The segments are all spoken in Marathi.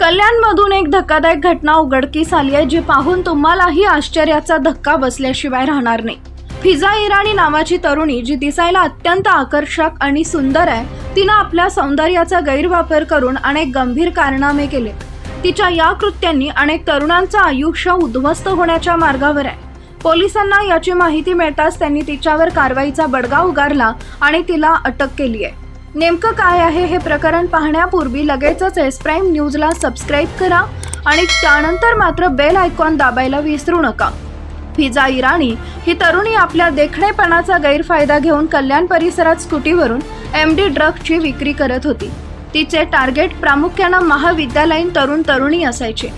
कल्याणमधून एक धक्कादायक घटना उघडकीस आली आहे जी पाहून तुम्हालाही आश्चर्याचा धक्का बसल्याशिवाय राहणार नाही. फिजा इराणी नावाची तरुणी जी दिसायला अत्यंत आकर्षक आणि सुंदर आहे तिनं आपल्या सौंदर्याचा गैरवापर करून अनेक गंभीर कारनामे केले. तिच्या या कृत्यांनी अनेक तरुणांचं आयुष्य उद्ध्वस्त होण्याच्या मार्गावर आहे. पोलिसांना याची माहिती मिळताच त्यांनी तिच्यावर कारवाईचा बडगा उगारला आणि तिला अटक केली आहे. नेमकं काय आहे हे प्रकरण पाहण्यापूर्वी लगेचच एस प्राईम न्यूजला सबस्क्राईब करा आणि त्यानंतर मात्र बेल आयकॉन दाबायला विसरू नका. फिजा इराणी ही तरुणी आपल्या देखणेपणाचा गैरफायदा घेऊन कल्याण परिसरात स्कूटीवरून एम डी ड्रगची विक्री करत होती. तिचे टार्गेट प्रामुख्यानं महाविद्यालयीन तरुण तरुणी असायचे.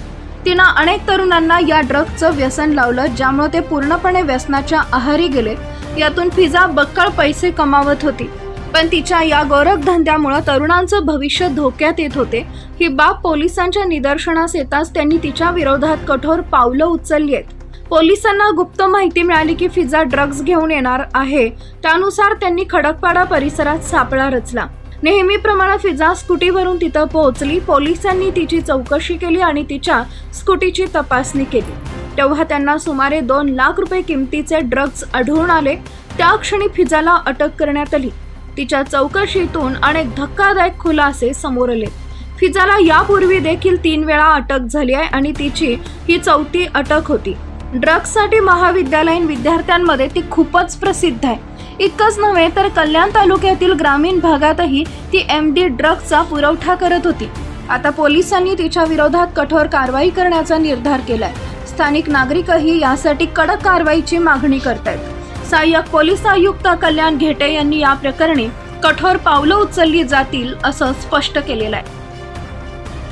तिनं अनेक तरुणांना या ड्रग्जचं व्यसन लावलं ज्यामुळे ते पूर्णपणे व्यसनाच्या आहारी गेले. यातून फिजा बक्कळ पैसे कमावत होती. पण तिच्या या गोरखधंद्यामुळं तरुणांचं भविष्य धोक्यात येत होते. ही बाब पोलिसांच्या निदर्शनास येताच त्यांनी तिच्या विरोधात कठोर पावलं उचलली आहेत. पोलिसांना गुप्त माहिती मिळाली की फिजा ड्रग्ज घेऊन येणार आहे. त्यानुसार त्यांनी खडकपाडा परिसरात सापळा रचला. नेहमीप्रमाणे फिजा स्कूटीवरून तिथं पोहोचली. पोलिसांनी तिची चौकशी केली आणि तिच्या स्कूटीची तपासणी केली. तेव्हा त्यांना सुमारे दोन लाख रुपये किमतीचे ड्रग्ज आढळून आले. त्या क्षणी फिजाला अटक करण्यात आली. तिच्या चौकशीतून अनेक धक्कादायक खुलासे समोर आले. फिजाला यापूर्वी देखील तीन वेळा अटक झाली आहे आणि तिची ही चौथी अटक होती. ड्रग्जसाठी महाविद्यालयीन विद्यार्थ्यांमध्ये ती खूपच प्रसिद्ध आहे. इतकंच नव्हे तर कल्याण तालुक्यातील ग्रामीण भागातही ती एम डी ड्रग्जचा पुरवठा करत होती. आता पोलिसांनी तिच्या विरोधात कठोर कारवाई करण्याचा निर्धार केलाय. स्थानिक नागरिकही यासाठी कडक कारवाईची मागणी करतायत. सहाय्यक पोलीस आयुक्त कल्याण घेटे यांनी या प्रकरणी कठोर पावलं उचलली जातील असं स्पष्ट केलेलं आहे.